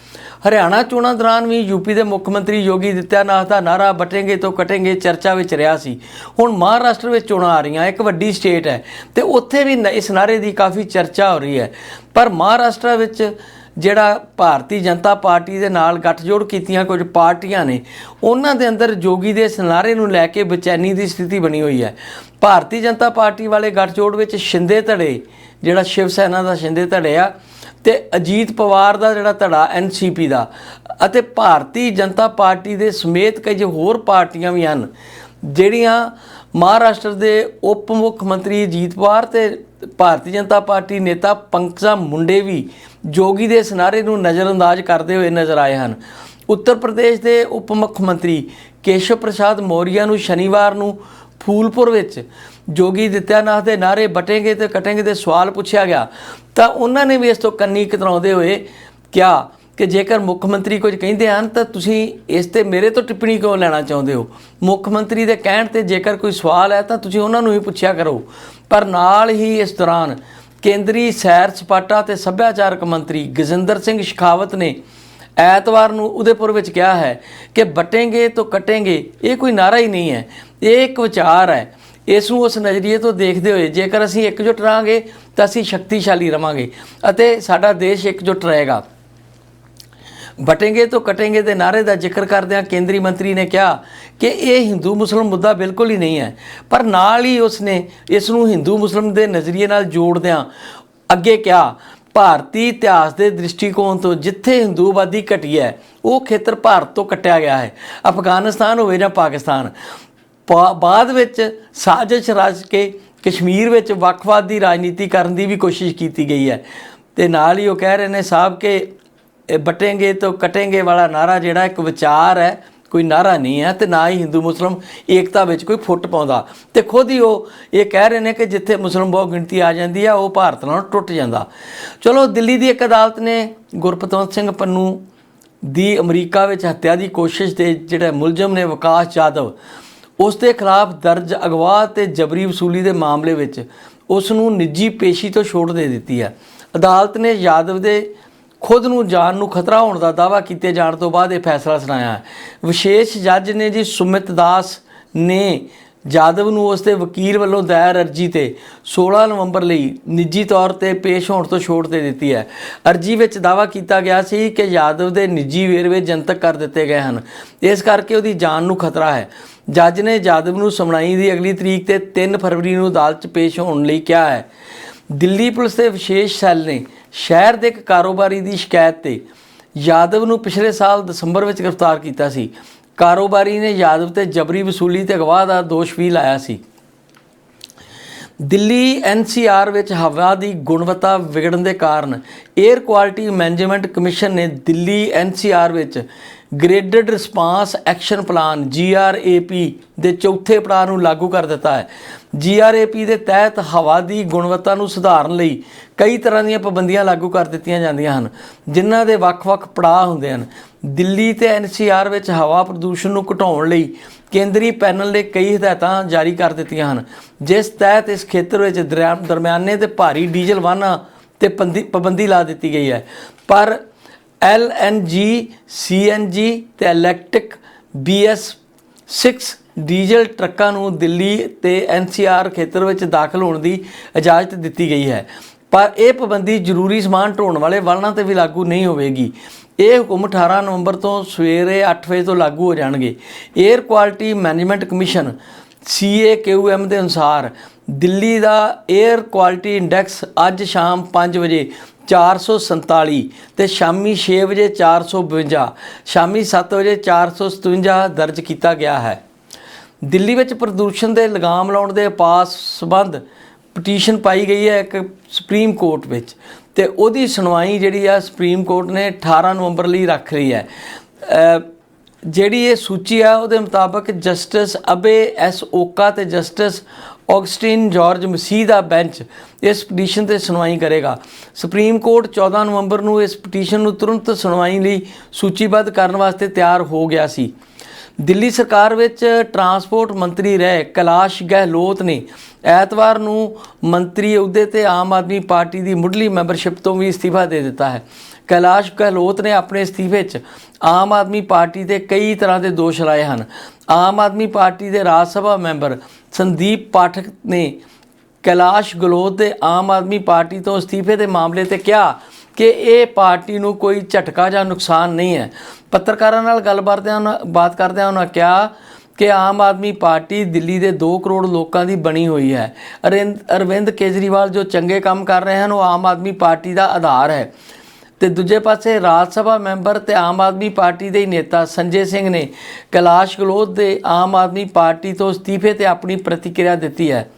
ਹਰਿਆਣਾ ਚੋਣਾਂ ਦੌਰਾਨ ਵੀ ਯੂਪੀ ਦੇ ਮੁੱਖ ਮੰਤਰੀ ਯੋਗੀ ਦਿੱਤਿਆਨਾਥ ਦਾ ਨਾਰਾ ਬਟेंगे ਤੋਂ ਕਟेंगे ਚਰਚਾ ਵਿੱਚ ਰਿਹਾ ਸੀ। ਹੁਣ ਮਹਾਰਾਸ਼ਟਰ ਵਿੱਚ ਚੋਣਾਂ ਆ ਰਹੀਆਂ, ਇੱਕ ਵੱਡੀ ਸਟੇਟ ਹੈ ਤੇ ਉੱਥੇ ਵੀ ਨ- ਇਸ ਨਾਰੇ ਦੀ ਕਾਫੀ ਚਰਚਾ ਹੋ ਰਹੀ ਹੈ। ਪਰ ਮਹਾਰਾਸ਼ਟਰ ਵਿੱਚ ਜਿਹੜਾ ਭਾਰਤੀ ਜਨਤਾ ਪਾਰਟੀ ਦੇ ਨਾਲ ਗੱਠਜੋੜ ਕੀਤੀਆਂ ਕੁਝ ਪਾਰਟੀਆਂ ਨੇ, ਉਹਨਾਂ ਦੇ ਅੰਦਰ ਜੋਗੀ ਦੇ ਸਨਾਰੇ ਨੂੰ ਲੈ ਕੇ ਬੇਚੈਨੀ ਦੀ ਸਥਿਤੀ ਬਣੀ ਹੋਈ ਹੈ। ਭਾਰਤੀ ਜਨਤਾ ਪਾਰਟੀ ਵਾਲੇ ਗੱਠਜੋੜ ਵਿੱਚ ਸ਼ਿੰਦੇ ਧੜੇ, ਜਿਹੜਾ ਸ਼ਿਵ ਸੈਨਾ ਦਾ ਸ਼ਿੰਦੇ ਧੜੇ ਆ ਤੇ ਅਜੀਤ ਪਵਾਰ ਦਾ ਜਿਹੜਾ ਧੜਾ ਐਨਸੀਪੀ ਦਾ ਅਤੇ ਭਾਰਤੀ ਜਨਤਾ ਪਾਰਟੀ ਦੇ ਸਮੇਤ ਕਈ ਹੋਰ ਪਾਰਟੀਆਂ ਵੀ ਹਨ, ਜਿਹੜੀਆਂ ਮਹਾਰਾਸ਼ਟਰ ਦੇ ਉਪ ਮੁੱਖ ਮੰਤਰੀ ਅਜੀਤ ਪਵਾਰ ਤੇ ਭਾਰਤੀ ਜਨਤਾ ਪਾਰਟੀ ਨੇਤਾ ਪੰਕਜਾ ਮੁੰਡੇ ਵੀ ਜੋਗੀ ਦੇ ਸਨਾਰੇ ਨੂੰ ਨਜ਼ਰਅੰਦਾਜ਼ ਕਰਦੇ ਹੋਏ ਨਜ਼ਰ ਆਏ ਹਨ। ਉੱਤਰ ਪ੍ਰਦੇਸ਼ ਦੇ ਉਪ ਮੁੱਖ ਮੰਤਰੀ ਕੇਸ਼ਵ ਪ੍ਰਸਾਦ ਮੌਰੀਆ ਨੂੰ ਸ਼ਨੀਵਾਰ ਨੂੰ ਫੂਲਪੁਰ ਵਿੱਚ ਜੋਗੀ ਦਿੱਤਿਆਨਾਥ ਦੇ ਨਾਰੇ ਬਟेंगे ਤੇ ਕਟेंगे ਦੇ ਸਵਾਲ ਪੁੱਛਿਆ ਗਿਆ। ਤਾਂ ਉਹਨਾਂ ਨੇ ਵੀ ਇਸ ਤੋਂ ਕੰਨੀ ਕਤਰਾਉਂਦੇ ਹੋਏ ਕਿਹਾ ਕਿ ਜੇਕਰ ਮੁੱਖ ਮੰਤਰੀ ਕੁਝ ਕਹਿੰਦੇ ਹਨ ਤਾਂ ਤੁਸੀਂ ਇਸ ਤੇ ਮੇਰੇ ਤੋਂ ਟਿੱਪਣੀ ਕਿਉਂ ਲੈਣਾ ਚਾਹੁੰਦੇ ਹੋ? ਮੁੱਖ ਮੰਤਰੀ ਦੇ ਕਹਿਣ ਤੇ ਜੇਕਰ ਕੋਈ ਸਵਾਲ ਹੈ ਤਾਂ ਤੁਸੀਂ ਉਹਨਾਂ ਨੂੰ ਹੀ ਪੁੱਛਿਆ ਕਰੋ। ਪਰ ਨਾਲ ਹੀ ਇਸ ਦੌਰਾਨ ਕੇਂਦਰੀ ਸੈਰ ਸਪਾਟਾ ਤੇ ਸੱਭਿਆਚਾਰਕ ਮੰਤਰੀ ਗਜਿੰਦਰ ਸਿੰਘ ਸ਼ਿਖਾਵਤ ਨੇ ਐਤਵਾਰ ਨੂੰ ਉਦੇਪੁਰ ਵਿੱਚ ਕਿਹਾ ਹੈ ਕਿ ਬਟेंगे ਤੋਂ ਕਟेंगे ਇਹ ਕੋਈ ਨਾਰਾ ਹੀ ਨਹੀਂ ਹੈ। ਇਹ ਇੱਕ ਵਿਚਾਰ ਹੈ। ਇਸ ਨੂੰ ਉਸ ਨਜ਼ਰੀਏ ਤੋਂ ਦੇਖਦੇ ਹੋਏ, ਜੇਕਰ ਅਸੀਂ ਇਕਜੁੱਟ ਰਹਾਂਗੇ, ਤਾਂ ਅਸੀਂ ਸ਼ਕਤੀਸ਼ਾਲੀ ਰਵਾਂਗੇ। ਅਤੇ ਸਾਡਾ ਦੇਸ਼ ਇਕਜੁੱਟ ਰਹੇਗਾ। ਬਟेंगे ਤੋਂ ਕਟेंगे ਦੇ ਨਾਰੇ ਦਾ ਜ਼ਿਕਰ ਕਰਦਿਆਂ ਕੇਂਦਰੀ ਮੰਤਰੀ ਨੇ ਕਿਹਾ ਕਿ ਇਹ ਹਿੰਦੂ ਮੁਸਲਮ ਮੁੱਦਾ ਬਿਲਕੁਲ ਹੀ ਨਹੀਂ ਹੈ। ਪਰ ਨਾਲ ਹੀ ਉਸਨੇ ਇਸ ਨੂੰ ਹਿੰਦੂ ਮੁਸਲਮ ਦੇ ਨਜ਼ਰੀਏ ਨਾਲ ਜੋੜਦਿਆਂ ਅੱਗੇ ਕਿਹਾ, ਭਾਰਤੀ ਇਤਿਹਾਸ ਦੇ ਦ੍ਰਿਸ਼ਟੀਕੋਣ ਤੋਂ ਜਿੱਥੇ ਹਿੰਦੂਵਾਦੀ ਘਟੀ ਹੈ, ਉਹ ਖੇਤਰ ਭਾਰਤ ਤੋਂ ਕੱਟਿਆ ਗਿਆ ਹੈ। ਅਫਗਾਨਿਸਤਾਨ ਹੋਵੇ ਜਾਂ ਪਾਕਿਸਤਾਨ ਬਾਅਦ ਵਿੱਚ ਸਾਜ਼ਿਸ਼ ਰਚ ਕੇ ਕਸ਼ਮੀਰ ਵਿੱਚ ਵੱਖਵਾਦ ਦੀ ਰਾਜਨੀਤੀ ਕਰਨ ਦੀ ਵੀ ਕੋਸ਼ਿਸ਼ ਕੀਤੀ ਗਈ ਹੈ। ਤੇ ਨਾਲ ਹੀ ਉਹ ਕਹਿ ਰਹੇ ਨੇ ਸਾਹਿਬ ਕਿ ਇਹ ਬਟेंगे ਤੋਂ ਕਟेंगे ਵਾਲਾ ਨਾਰਾ ਜਿਹੜਾ ਇੱਕ ਵਿਚਾਰ ਹੈ, ਕੋਈ ਨਾਰਾ ਨਹੀਂ ਹੈ ਤੇ ਨਾ ਹੀ ਹਿੰਦੂ, ਮੁਸਲਮ ਏਕਤਾ ਵਿੱਚ ਕੋਈ ਫੁੱਟ ਪਾਉਂਦਾ। ਤੇ ਖੁਦ ਹੀ ਉਹ ਇਹ ਕਹਿ ਰਹੇ ਨੇ ਕਿ ਜਿੱਥੇ ਮੁਸਲਮ ਬਹੁ ਗਿਣਤੀ ਆ ਜਾਂਦੀ ਆ ਉਹ ਭਾਰਤ ਨਾਲ ਟੁੱਟ ਜਾਂਦਾ। ਚਲੋ, ਦਿੱਲੀ ਦੀ ਇੱਕ ਅਦਾਲਤ ਨੇ ਗੁਰਪਤਵੰਤ ਸਿੰਘ ਪੰਨੂ ਦੀ ਅਮਰੀਕਾ ਵਿੱਚ ਹੱਤਿਆ ਦੀ ਕੋਸ਼ਿਸ਼ ਦੇ ਜਿਹੜੇ ਮੁਲਜ਼ਮ ਨੇ, ਵਿਕਾਸ ਜਾਦਵ ਉਸ ਦੇ ਖਿਲਾਫ ਦਰਜ ਅਗਵਾ ਤੇ ਜਬਰੀ ਵਸੂਲੀ ਦੇ ਮਾਮਲੇ ਵਿੱਚ ਉਸ ਨੂੰ ਨਿੱਜੀ ਪੇਸ਼ੀ ਤੋਂ ਛੋਟ ਦੇ ਦਿੱਤੀ ਹੈ। ਅਦਾਲਤ ਨੇ ਯਾਦਵ ਦੇ ਖੁਦ ਨੂੰ ਜਾਨ ਨੂੰ ਖਤਰਾ ਹੋਣ ਦਾ ਦਾਅਵਾ ਕੀਤੇ ਜਾਣ ਤੋਂ ਬਾਅਦ ਇਹ ਫੈਸਲਾ ਸੁਣਾਇਆ ਹੈ। ਵਿਸ਼ੇਸ਼ ਜੱਜ ਨੇ ਜੀ ਸੁਮਿਤ ਦਾਸ ਨੇ ਜਾਦਵ ਨੂੰ ਉਸ ਦੇ ਵਕੀਲ ਵੱਲੋਂ ਦਾਇਰ ਅਰਜੀ ਤੇ 16 ਨਵੰਬਰ ਲਈ ਨਿੱਜੀ ਤੌਰ ਤੇ ਪੇਸ਼ ਹੋਣ ਤੋਂ ਛੋਟ ਦੇ ਦਿੱਤੀ ਹੈ। ਅਰਜੀ ਵਿੱਚ ਦਾਅਵਾ ਕੀਤਾ ਗਿਆ ਸੀ ਕਿ ਯਾਦਵ ਦੇ ਨਿੱਜੀ ਵੇਰਵੇ ਜਨਤਕ ਕਰ ਦਿੱਤੇ ਗਏ ਹਨ। ਇਸ ਕਰਕੇ ਉਹਦੀ ਜਾਨ ਨੂੰ ਖਤਰਾ ਹੈ। ਜੱਜ ਨੇ ਜਾਦਵ ਨੂੰ ਸੁਣਾਈ ਦੀ ਅਗਲੀ ਤਰੀਕ ਤੇ 3 ਫਰਵਰੀ ਨੂੰ ਅਦਾਲਤ 'ਚ ਪੇਸ਼ ਹੋਣ ਲਈ ਕਿਹਾ ਹੈ। ਦਿੱਲੀ ਪੁਲਿਸ ਦੇ ਵਿਸ਼ੇਸ਼ ਸੈੱਲ ਨੇ ਸ਼ਹਿਰ ਦੇ ਇੱਕ ਕਾਰੋਬਾਰੀ ਦੀ ਸ਼ਿਕਾਇਤ ਤੇ ਯਾਦਵ ਨੂੰ ਪਿਛਲੇ ਸਾਲ ਦਸੰਬਰ ਵਿੱਚ ਗ੍ਰਿਫਤਾਰ ਕੀਤਾ ਸੀ। ਕਾਰੋਬਾਰੀ ਨੇ ਯਾਦਵ ਤੇ ਜਬਰੀ ਵਸੂਲੀ ਤੇ ਅਗਵਾ ਦਾ ਦੋਸ਼ ਵੀ ਲਾਇਆ ਸੀ। ਦਿੱਲੀ ਐਨਸੀਆਰ ਵਿੱਚ ਹਵਾ ਦੀ ਗੁਣਵੱਤਾ ਵਿਗੜਨ ਦੇ ਕਾਰਨ 에ਅਰ ਕੁਆਲਿਟੀ ਮੈਨੇਜਮੈਂਟ ਕਮਿਸ਼ਨ ਨੇ ਦਿੱਲੀ ਐਨਸੀਆਰ ਵਿੱਚ graded response action plan GRAP ਦੇ ਚੌਥੇ ਪੜਾਅ ਨੂੰ ਲਾਗੂ ਕਰ ਦਿੱਤਾ ਹੈ। GRAP ਦੇ ਤਹਿਤ ਹਵਾ ਦੀ ਗੁਣਵੱਤਾ ਨੂੰ ਸੁਧਾਰਨ ਲਈ ਕਈ ਤਰ੍ਹਾਂ ਦੀਆਂ ਪਾਬੰਦੀਆਂ ਲਾਗੂ ਕਰ ਦਿੱਤੀਆਂ ਜਾਂਦੀਆਂ ਹਨ, ਜਿਨ੍ਹਾਂ ਦੇ ਵੱਖ-ਵੱਖ ਪੜਾਅ ਹੁੰਦੇ ਹਨ। ਦਿੱਲੀ ਤੇ ਐਨਸੀਆਰ ਵਿੱਚ ਹਵਾ ਪ੍ਰਦੂਸ਼ਣ ਨੂੰ ਘਟਾਉਣ ਲਈ ਕੇਂਦਰੀ ਪੈਨਲ ਨੇ ਕਈ ਹਦਾਇਤਾਂ ਜਾਰੀ ਕਰ ਦਿੱਤੀਆਂ ਹਨ। ਜਿਸ ਤਹਿਤ ਇਸ ਖੇਤਰ ਵਿੱਚ ਦਰਿਆ- ਦਰਮਿਆਨੇ ਤੇ ਭਾਰੀ ਡੀਜ਼ਲ ਵਾਹਨਾਂ ਤੇ ਪੰਦੀ- ਪਾਬੰਦੀ ਲਾ ਦਿੱਤੀ ਗਈ ਹੈ। ਪਰ LNG CNG ਤੇ ਇਲੈਕਟ੍ਰਿਕ BS 6 ਡੀਜ਼ਲ ਟਰੱਕਾਂ ਨੂੰ ਦਿੱਲੀ ਤੇ NCR ਖੇਤਰ ਵਿੱਚ ਦਾਖਲ ਹੋਣ ਦੀ ਇਜਾਜ਼ਤ ਦਿੱਤੀ ਗਈ ਹੈ। ਪਰ ਇਹ ਪਾਬੰਦੀ ਜ਼ਰੂਰੀ ਸਮਾਨ ਢੋਣ ਵਾਲੇ ਵਾਹਨਾਂ ਤੇ ਵੀ ਲਾਗੂ ਨਹੀਂ ਹੋਵੇਗੀ। ਇਹ ਹੁਕਮ 18 ਨਵੰਬਰ ਤੋਂ ਸਵੇਰੇ 8 ਵਜੇ ਤੋਂ ਲਾਗੂ ਹੋ ਜਾਣਗੇ। Air quality management commission CAQM ਦੇ ਅਨੁਸਾਰ ਦਿੱਲੀ ਦਾ 에ਅਰ ਕੁਆਲਿਟੀ ਇੰਡੈਕਸ ਅੱਜ ਸ਼ਾਮ 5 ਵਜੇ 447 ਤੇ ਸ਼ਾਮੀ 6 ਵਜੇ 452 ਸ਼ਾਮੀ 7 ਵਜੇ 457 ਦਰਜ ਕੀਤਾ ਗਿਆ ਹੈ। ਦਿੱਲੀ ਵਿੱਚ ਪ੍ਰਦੂਸ਼ਣ ਦੇ ਲਗਾਮ ਲਾਉਣ ਦੇ ਪਾਸ ਸਬੰਧ ਪਟੀਸ਼ਨ ਪਾਈ ਗਈ ਹੈ ਇੱਕ ਸੁਪਰੀਮ ਕੋਰਟ ਵਿੱਚ ਤੇ ਉਹਦੀ ਸੁਣਵਾਈ ਜਿਹੜੀ ਆ ਸੁਪਰੀਮ ਕੋਰਟ ਨੇ 18 ਨਵੰਬਰ ਲਈ ਰੱਖ ਲਈ ਹੈ। ਜਿਹੜੀ ਇਹ ਸੂਚੀ ਆ ਉਹਦੇ ਮੁਤਾਬਕ ਜਸਟਿਸ ਅਬੇ ਐਸ ਓਕਾ ਤੇ ਜਸਟਿਸ ਆਗਸਟਿਨ ਜਾਰਜ ਮਸੀਹ ਦਾ ਬੈਂਚ ਇਸ ਪਟੀਸ਼ਨ ਤੇ ਸੁਣਵਾਈ ਕਰੇਗਾ। ਸੁਪਰੀਮ ਕੋਰਟ 14 ਨਵੰਬਰ ਨੂੰ ਇਸ ਪਟੀਸ਼ਨ ਨੂੰ ਤੁਰੰਤ ਸੁਣਵਾਈ ਲਈ ਸੂਚੀਬੱਧ ਕਰਨ ਵਾਸਤੇ ਤਿਆਰ ਹੋ ਗਿਆ ਸੀ। ਦਿੱਲੀ ਸਰਕਾਰ ਵਿੱਚ ਟਰਾਂਸਪੋਰਟ ਮੰਤਰੀ ਰਹੇ ਕੈਲਾਸ਼ ਗਹਿਲੋਤ ਨੇ ਐਤਵਾਰ ਨੂੰ ਮੰਤਰੀ ਅਹੁਦੇ ਤੇ ਆਮ ਆਦਮੀ ਪਾਰਟੀ ਦੀ ਮੁੱਢਲੀ ਮੈਂਬਰਸ਼ਿਪ ਤੋਂ ਵੀ ਅਸਤੀਫਾ ਦੇ ਦਿੱਤਾ ਹੈ। ਕੈਲਾਸ਼ ਗਹਿਲੋਤ ਨੇ ਆਪਣੇ ਅਸਤੀਫੇ 'ਚ ਆਮ ਆਦਮੀ ਪਾਰਟੀ ਤੇ ਕਈ ਤਰ੍ਹਾਂ ਦੇ ਦੋਸ਼ ਲਾਏ ਹਨ। ਆਮ ਆਦਮੀ ਪਾਰਟੀ ਦੇ ਰਾਜ ਸਭਾ ਮੈਂਬਰ ਸੰਦੀਪ ਪਾਠਕ ਨੇ ਕੈਲਾਸ਼ ਗਹਿਲੋਤ ਦੇ ਆਮ ਆਦਮੀ ਪਾਰਟੀ ਤੋਂ ਅਸਤੀਫੇ ਦੇ ਮਾਮਲੇ ਤੇ ਕਿਹਾ ਕਿ ਇਹ ਪਾਰਟੀ ਨੂੰ ਕੋਈ ਝਟਕਾ ਜਾਂ ਨੁਕਸਾਨ ਨਹੀਂ ਹੈ। ਪੱਤਰਕਾਰਾਂ ਨਾਲ ਗੱਲਬਾਤ ਕਰਦਿਆਂ ਬਾਤ ਕਰਦਿਆਂ ਉਹਨਾਂ ਕਿਹਾ ਕਿ ਆਮ ਆਦਮੀ ਪਾਰਟੀ ਦਿੱਲੀ ਦੇ 2 ਕਰੋੜ ਲੋਕਾਂ ਦੀ ਬਣੀ ਹੋਈ ਹੈ। ਅਰਿੰਦ ਅਰਵਿੰਦ ਕੇਜਰੀਵਾਲ ਜੋ ਚੰਗੇ ਕੰਮ ਕਰ ਰਹੇ ਹਨ, ਉਹ ਆਮ ਆਦਮੀ ਪਾਰਟੀ ਦਾ ਆਧਾਰ ਹੈ। ਤੇ ਦੂਜੇ ਪਾਸੇ ਰਾਜ ਸਭਾ ਮੈਂਬਰ ਤੇ ਆਮ ਆਦਮੀ ਪਾਰਟੀ ਦੇ ਹੀ ਨੇਤਾ ਸੰਜੇ ਸਿੰਘ ਨੇ ਕੈਲਾਸ਼ ਗਲੋਤ ਦੇ ਆਮ ਆਦਮੀ ਪਾਰਟੀ ਤੋਂ ਅਸਤੀਫੇ ਤੇ ਆਪਣੀ ਪ੍ਰਤੀਕਿਰਿਆ ਦਿੱਤੀ ਹੈ।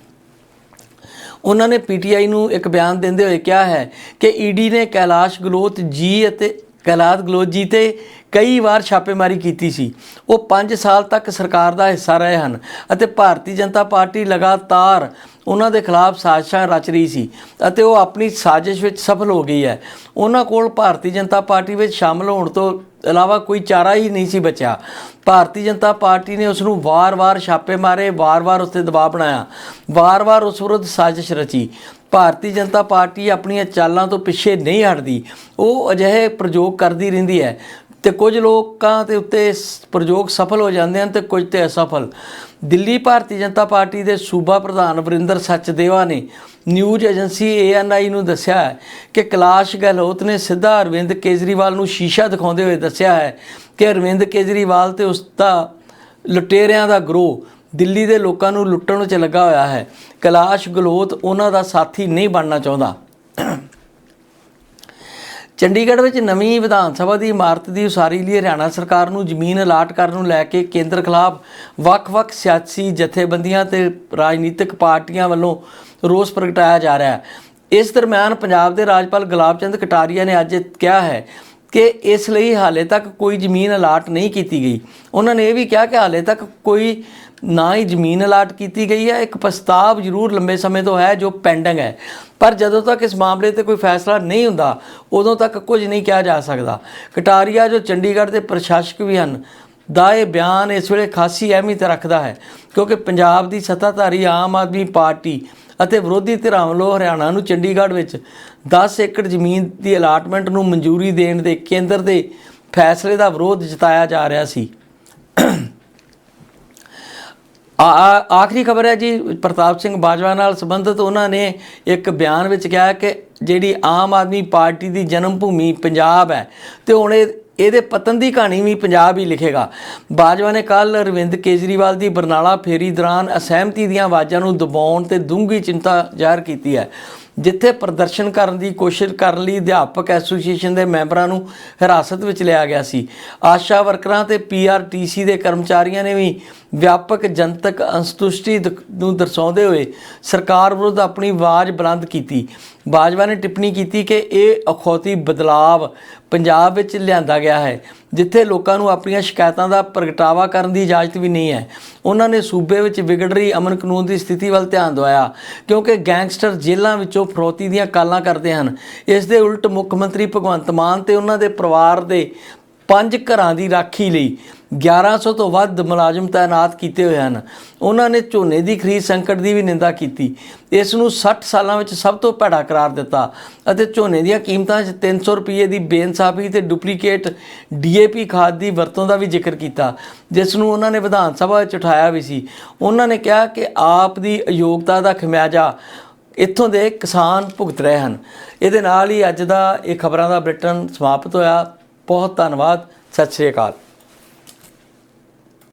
ਉਹਨਾਂ ਨੇ ਪੀਟੀਆਈ ਨੂੰ ਇੱਕ ਬਿਆਨ ਦਿੰਦੇ ਹੋਏ ਕਿਹਾ ਹੈ ਕਿ ਈਡੀ ਨੇ ਕੈਲਾਸ਼ ਗਲੋਤ ਜੀ ਅਤੇ ਕੈਲਾਸ਼ ਗਲੋਤ ਜੀ ਤੇ ਕਈ ਵਾਰ ਛਾਪੇਮਾਰੀ ਕੀਤੀ ਸੀ। ਉਹ 5 ਸਾਲ ਤੱਕ ਸਰਕਾਰ ਦਾ ਹਿੱਸਾ ਰਹੇ ਹਨ ਅਤੇ ਭਾਰਤੀ ਜਨਤਾ ਪਾਰਟੀ ਲਗਾਤਾਰ ਉਹਨਾਂ ਦੇ ਖਿਲਾਫ ਸਾਜ਼ਿਸ਼ਾਂ ਰਚ ਰਹੀ ਸੀ ਅਤੇ ਉਹ ਆਪਣੀ ਸਾਜ਼ਿਸ਼ ਵਿੱਚ ਸਫਲ ਹੋ ਗਈ ਹੈ। ਉਹਨਾਂ ਕੋਲ ਭਾਰਤੀ ਜਨਤਾ ਪਾਰਟੀ ਵਿੱਚ ਸ਼ਾਮਲ ਹੋਣ ਤੋਂ ਇਲਾਵਾ ਕੋਈ ਚਾਰਾ ਹੀ ਨਹੀਂ ਸੀ ਬਚਿਆ। ਭਾਰਤੀ ਜਨਤਾ ਪਾਰਟੀ ਨੇ ਉਸ ਨੂੰ ਵਾਰ-ਵਾਰ ਛਾਪੇ ਮਾਰੇ, ਵਾਰ-ਵਾਰ ਉਸ ਤੇ ਦਬਾਅ ਬਣਾਇਆ, ਵਾਰ-ਵਾਰ ਉਸ ਵਿਰੁੱਧ ਸਾਜ਼ਿਸ਼ ਰਚੀ। ਭਾਰਤੀ ਜਨਤਾ ਪਾਰਟੀ ਆਪਣੀਆਂ ਚਾਲਾਂ ਤੋਂ ਪਿੱਛੇ ਨਹੀਂ ਹਟਦੀ, ਉਹ ਅਜਿਹੇ ਪ੍ਰਯੋਗ ਕਰਦੀ ਰਹਿੰਦੀ ਹੈ ਤੇ ਕੁਝ ਲੋਕਾਂ ਦੇ ਉੱਤੇ ਪ੍ਰਯੋਗ ਸਫਲ ਹੋ ਜਾਂਦੇ ਹਨ ਤੇ ਕੁਝ ਤੇ ਅਸਫਲ। ਦਿੱਲੀ ਭਾਰਤੀ ਜਨਤਾ ਪਾਰਟੀ ਦੇ ਸੂਬਾ ਪ੍ਰਧਾਨ ਵਰਿੰਦਰ ਸੱਚਦੇਵਾ ਨੇ ਨਿਊਜ਼ ਏਜੰਸੀ ਏਐਨਆਈ ਨੂੰ ਦੱਸਿਆ ਹੈ ਕਿ ਕੈਲਾਸ਼ ਗਹਿਲੋਤ ਨੇ ਸਿੱਧਾ ਅਰਵਿੰਦ ਕੇਜਰੀਵਾਲ ਨੂੰ ਸ਼ੀਸ਼ਾ ਦਿਖਾਉਂਦੇ ਹੋਏ ਦੱਸਿਆ ਹੈ ਕਿ ਅਰਵਿੰਦ ਕੇਜਰੀਵਾਲ ਤੇ ਉਸ ਦਾ ਲੁਟੇਰਿਆਂ ਦਾ ਗਰੋਹ ਦਿੱਲੀ ਦੇ ਲੋਕਾਂ ਨੂੰ ਲੁੱਟਣ ਵਿੱਚ ਲੱਗਾ ਹੋਇਆ ਹੈ। ਕੈਲਾਸ਼ ਗਹਿਲੋਤ ਉਹਨਾਂ ਦਾ ਸਾਥੀ ਨਹੀਂ ਬਣਨਾ ਚਾਹੁੰਦਾ। ਚੰਡੀਗੜ੍ਹ ਵਿੱਚ ਨਵੀਂ ਵਿਧਾਨ ਸਭਾ ਦੀ ਇਮਾਰਤ ਦੀ ਉਸਾਰੀ ਲਈ ਹਰਿਆਣਾ ਸਰਕਾਰ ਨੂੰ ਜ਼ਮੀਨ ਅਲਾਟ ਕਰਨ ਨੂੰ ਲੈ ਕੇ ਕੇਂਦਰ ਖਿਲਾਫ ਵੱਖ-ਵੱਖ ਸਿਆਸੀ ਜਥੇਬੰਦੀਆਂ ਤੇ ਰਾਜਨੀਤਿਕ ਪਾਰਟੀਆਂ ਵੱਲੋਂ ਰੋਸ ਪ੍ਰਗਟਾਇਆ ਜਾ ਰਿਹਾ ਹੈ। ਇਸ ਦਰਮਿਆਨ ਪੰਜਾਬ ਦੇ ਰਾਜਪਾਲ ਗੁਲਾਬ ਚੰਦ ਕਟਾਰੀਆ ਨੇ ਅੱਜ ਕਿਹਾ ਹੈ ਕਿ ਇਸ ਲਈ ਹਾਲੇ ਤੱਕ ਕੋਈ ਜ਼ਮੀਨ ਅਲਾਟ ਨਹੀਂ ਕੀਤੀ ਗਈ। ਉਹਨਾਂ ਨੇ ਇਹ ਵੀ ਕਿਹਾ ਕਿ ਹਾਲੇ ਤੱਕ ਕੋਈ ਨਾ ਹੀ ਜ਼ਮੀਨ ਅਲਾਟ ਕੀਤੀ ਗਈ ਹੈ, ਇੱਕ ਪ੍ਰਸਤਾਵ ਜ਼ਰੂਰ ਲੰਬੇ ਸਮੇਂ ਤੋਂ ਹੈ ਜੋ ਪੈਂਡਿੰਗ ਹੈ। ਪਰ ਜਦੋਂ ਤੱਕ ਇਸ ਮਾਮਲੇ ਤੇ ਕੋਈ ਫੈਸਲਾ ਨਹੀਂ ਹੁੰਦਾ, ਉਦੋਂ ਤੱਕ ਕੁਝ ਨਹੀਂ ਕਿਹਾ ਜਾ ਸਕਦਾ। ਕਟਾਰੀਆ, ਜੋ ਚੰਡੀਗੜ੍ਹ ਦੇ ਪ੍ਰਸ਼ਾਸਕ ਵੀ ਹਨ, ਦਾ ਇਹ ਬਿਆਨ ਇਸ ਵੇਲੇ ਖਾਸੀ ਅਹਿਮੀਅਤ ਰੱਖਦਾ ਹੈ, ਕਿਉਂਕਿ ਪੰਜਾਬ ਦੀ ਸੱਤਾਧਾਰੀ ਆਮ ਆਦਮੀ ਪਾਰਟੀ ਅਤੇ ਵਿਰੋਧੀ ਧਿਰਾਂ ਵੱਲੋਂ ਹਰਿਆਣਾ ਨੂੰ ਚੰਡੀਗੜ੍ਹ ਵਿੱਚ 10 ਏਕੜ ਜ਼ਮੀਨ ਦੀ ਅਲਾਟਮੈਂਟ ਨੂੰ ਮਨਜ਼ੂਰੀ ਦੇਣ ਦੇ ਕੇਂਦਰ ਦੇ ਫੈਸਲੇ ਦਾ ਵਿਰੋਧ ਜਤਾਇਆ ਜਾ ਰਿਹਾ ਸੀ। ਆਖਰੀ ਖਬਰ ਹੈ ਜੀ, ਪ੍ਰਤਾਪ ਸਿੰਘ ਬਾਜਵਾ ਨਾਲ ਸੰਬੰਧਿਤ ਉਹਨਾਂ ਨੇ ਇੱਕ ਬਿਆਨ ਵਿੱਚ ਕਿਹਾ ਕਿ ਜਿਹੜੀ ਆਮ ਆਦਮੀ ਪਾਰਟੀ ਦੀ ਜਨਮ ਭੂਮੀ ਪੰਜਾਬ ਹੈ, ਤੇ ਹੁਣ ਇਹ ਇਹਦੇ ਪਤਨ ਦੀ ਕਹਾਣੀ ਵੀ ਪੰਜਾਬ ਹੀ ਲਿਖੇਗਾ। ਬਾਜਵਾ ਨੇ ਕੱਲ ਅਰਵਿੰਦ ਕੇਜਰੀਵਾਲ ਦੀ ਬਰਨਾਲਾ ਫੇਰੀ ਦੌਰਾਨ ਅਸਹਿਮਤੀ ਦੀਆਂ ਆਵਾਜ਼ਾਂ ਨੂੰ ਦਬਾਉਣ ਤੇ ਡੂੰਘੀ ਚਿੰਤਾ ਜ਼ਾਹਰ ਕੀਤੀ ਹੈ, ਜਿੱਥੇ ਪ੍ਰਦਰਸ਼ਨ ਕਰਨ ਦੀ ਕੋਸ਼ਿਸ਼ ਕਰਨ ਲਈ ਅਧਿਆਪਕ ਐਸੋਸੀਏਸ਼ਨ ਦੇ ਮੈਂਬਰਾਂ ਨੂੰ ਹਿਰਾਸਤ ਵਿੱਚ ਲਿਆ ਗਿਆ ਸੀ। ਆਸ਼ਾ ਵਰਕਰਾਂ ਤੇ ਪੀਆਰਟੀਸੀ ਦੇ ਕਰਮਚਾਰੀਆਂ ਨੇ ਵੀ ਵਿਆਪਕ ਜਨਤਕ ਅਸੰਤੁਸ਼ਟੀ ਦ- ਨੂੰ ਦਰਸਾਉਂਦੇ ਹੋਏ ਸਰਕਾਰ ਵਿਰੁੱਧ ਆਪਣੀ ਆਵਾਜ਼ ਬੁਲੰਦ ਕੀਤੀ। ਬਾਜਵਾ ਨੇ ਟਿੱਪਣੀ ਕੀਤੀ ਕਿ ਇਹ ਅਖੌਤੀ ਬਦਲਾਵ ਪੰਜਾਬ ਵਿੱਚ ਲਿਆਂਦਾ ਗਿਆ ਹੈ, ਜਿੱਥੇ ਲੋਕਾਂ ਨੂੰ ਆਪਣੀਆਂ ਸ਼ਿਕਾਇਤਾਂ ਦਾ ਪ੍ਰਗਟਾਵਾ ਕਰਨ ਦੀ ਇਜਾਜ਼ਤ ਵੀ ਨਹੀਂ ਹੈ। ਉਹਨਾਂ ਨੇ ਸੂਬੇ ਵਿੱਚ ਵਿਗੜ ਰਹੀ ਅਮਨ ਕਾਨੂੰਨ ਦੀ ਸਥਿਤੀ ਵੱਲ ਧਿਆਨ ਦਵਾਇਆ, ਕਿਉਂਕਿ ਗੈਂਗਸਟਰ ਜੇਲ੍ਹਾਂ ਵਿੱਚੋਂ ਫਰੋਤੀ ਦੀਆਂ ਕਾਲਾਂ ਕਰਦੇ ਹਨ। ਇਸ ਦੇ ਉਲਟ ਮੁੱਖ ਮੰਤਰੀ ਭਗਵੰਤ ਮਾਨ ਤੇ ਉਹਨਾਂ ਦੇ ਪਰਿਵਾਰ ਦੇ ਪੰਜ ਘਰਾਂ ਦੀ ਰਾਖੀ ਲਈ 1100 ਤੋਂ ਵੱਧ ਮੁਲਾਜ਼ਮ ਤਾਇਨਾਤ ਕੀਤੇ ਹੋਏ ਹਨ। ਉਹਨਾਂ ਨੇ ਝੋਨੇ ਦੀ ਖਰੀਦ ਸੰਕਟ ਦੀ ਵੀ ਨਿੰਦਾ ਕੀਤੀ। ਇਸ ਨੂੰ 60 ਸਾਲਾਂ ਵਿੱਚ ਸਭ ਤੋਂ ਭੈੜਾ ਕਰਾਰ ਦਿੱਤਾ ਅਤੇ ਝੋਨੇ ਦੀਆਂ ਕੀਮਤਾਂ 'ਚ 300 ਰੁਪਏ ਦੀ ਬੇਇਨਸਾਫੀ ਤੇ ਡੁਪਲੀਕੇਟ ਡੀਏਪੀ ਖਾਦ ਦੀ ਵਰਤੋਂ ਦਾ ਵੀ ਜ਼ਿਕਰ ਕੀਤਾ, ਜਿਸ ਨੂੰ ਉਹਨਾਂ ਨੇ ਵਿਧਾਨ ਸਭਾ ਵਿੱਚ ਉਠਾਇਆ ਵੀ ਸੀ। ਉਹਨਾਂ ਨੇ ਕਿਹਾ ਕਿ ਆਪ ਦੀ ਅਯੋਗਤਾ ਦਾ ਖਮਿਆਜਾ ਇੱਥੋਂ ਦੇ ਕਿਸਾਨ ਭੁਗਤ ਰਹੇ ਹਨ। ਇਹਦੇ ਨਾਲ ਹੀ ਅੱਜ ਦਾ ਇਹ ਖਬਰਾਂ ਦਾ ਬ੍ਰਿਟਨ ਸਮਾਪਤ ਹੋਇਆ। ਬਹੁਤ ਧੰਨਵਾਦ। ਸਤਿ ਸ਼੍ਰੀ ਅਕਾਲ।